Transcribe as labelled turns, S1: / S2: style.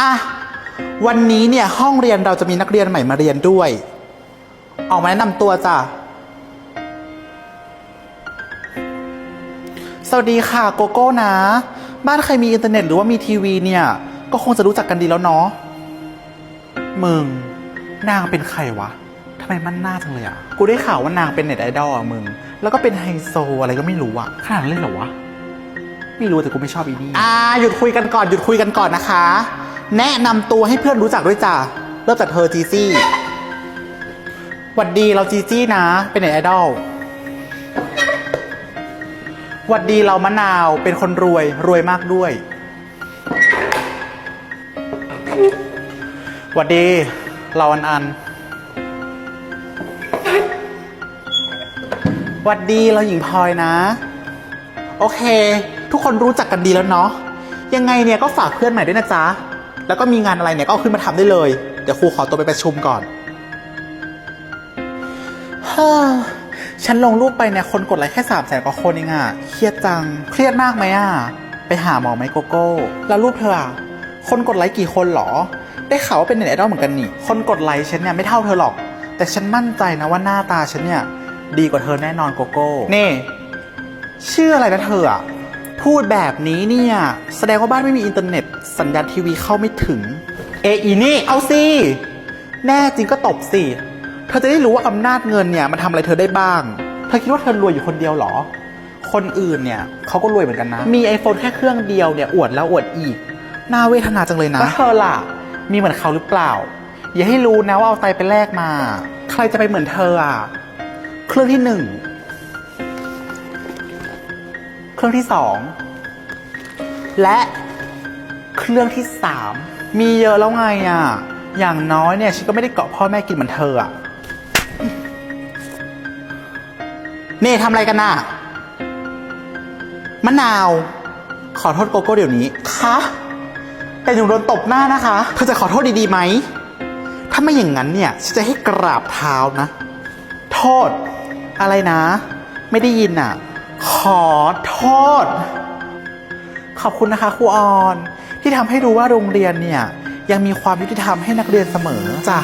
S1: อะ วันนี้เนี่ยห้องเรียนเราจะมีนักเรียนใหม่มาเรียนด้วย ออกมาแนะนำตัวจ้ะ สวัสดีค่ะโกโก้นะ บ้านใครมีอินเทอร์เน็ตหรือว่ามีทีวีเนี่ย ก็คงจะรู้จักกันดีแล้วเนาะ มึง นางเป็นใครวะ ทำไมมันหน้าจังเลยอะกูได้ข่าวว่านางเป็นเน็ตไอดอลอะมึง แล้วก็เป็นไฮโซอะไรก็ไม่รู้อะขนาดนั้นเลยเหรอวะ ไม่รู้แต่กูไม่ชอบอีนี่ อ่าหยุดคุยกันก่อนหยุดคุยกันก่อนนะคะ แนะนำตัวให้เพื่อนรู้จักด้วยจ้ะเริ่มจากเธอจีซี่หวัดดีเราจีจี้นะ เป็นเน็ตไอดอลหวัดดีเรามะนาวเป็นคนรวยรวยมากด้วย หวัดดี เราอันอันหวัดดีเราหญิงพลอยนะ โอเค ทุกคนรู้จักกันดีแล้วเนาะยังไงเนี่ยก็ฝากเพื่อนใหม่ด้วยนะจ๊ะ แล้วก็มีงานอะไรเนี่ยก็เอาขึ้นมาทำได้เลย เดี๋ยวครูขอตัวไปประชุมก่อนฮ่าฉันลงรูปไปเนี่ยคนกดไลค์แค่สามแสนกว่าคนเองอะเครียดจัง เครียดมากไหมอะไปหาหมอไหมโกโก้ แล้วรูปเธออะคนกดไลค์กี่คนหรอ ได้ข่าวว่าเป็นเน็ตไอดอลเหมือนกันนี่ คนกดไลค์ฉันเนี่ยไม่เท่าเธอหรอก แต่ฉันมั่นใจนะว่าหน้าตาฉันเนี่ยดีกว่าเธอแน่นอนโกโก้ เน่ ชื่ออะไรนะเธออะ พูดแบบนี้เนี่ย แสดงว่าบ้านไม่มีอินเทอร์เน็ต สัญญาณทีวีเข้าไม่ถึง เออีนี่ เอาสิ แน่จริงก็ตบสิ เธอจะได้รู้ว่าอำนาจเงินเนี่ยมันทำอะไรเธอได้บ้าง เธอคิดว่าเธอรวยอยู่คนเดียวเหรอ คนอื่นเนี่ยเขาก็รวยเหมือนกันนะ มี iPhone แค่เครื่องเดียวเนี่ยอวดแล้วอวดอีก น่าเวทนาจังเลยนะแล้วเธอล่ะ มีเหมือนเขาหรือเปล่า อย่าให้รู้นะว่าเอาไตไปแลกมา ใครจะไปเหมือนเธออะ เครื่องที่หนึ่งเค รื่องที่สองและเครื่องที่สามมีเยอะแล้วไงอะ อย่างน้อยเนี่ยฉันก็ไม่ได้เกาะพ่อแม่กินเหมือนเธออะเน่ทำอะไรกันน่ะ มะนาว ขอโทษโกโก้เดี๋ยวนี้ คะแต่หนูโดนตบหน้านะคะ เธอจะขอโทษดีๆไหม ถ้าไม่อย่างนั้นเนี่ยฉันจะให้กราบเท้านะ โทษ อะไรนะ ไม่ได้ยินอะ ขอโทษ ขอบคุณนะคะครูออน ที่ทำให้รู้ว่าโรงเรียนเนี่ย ยังมีความยุติธรรมให้นักเรียนเสมอจ้ะ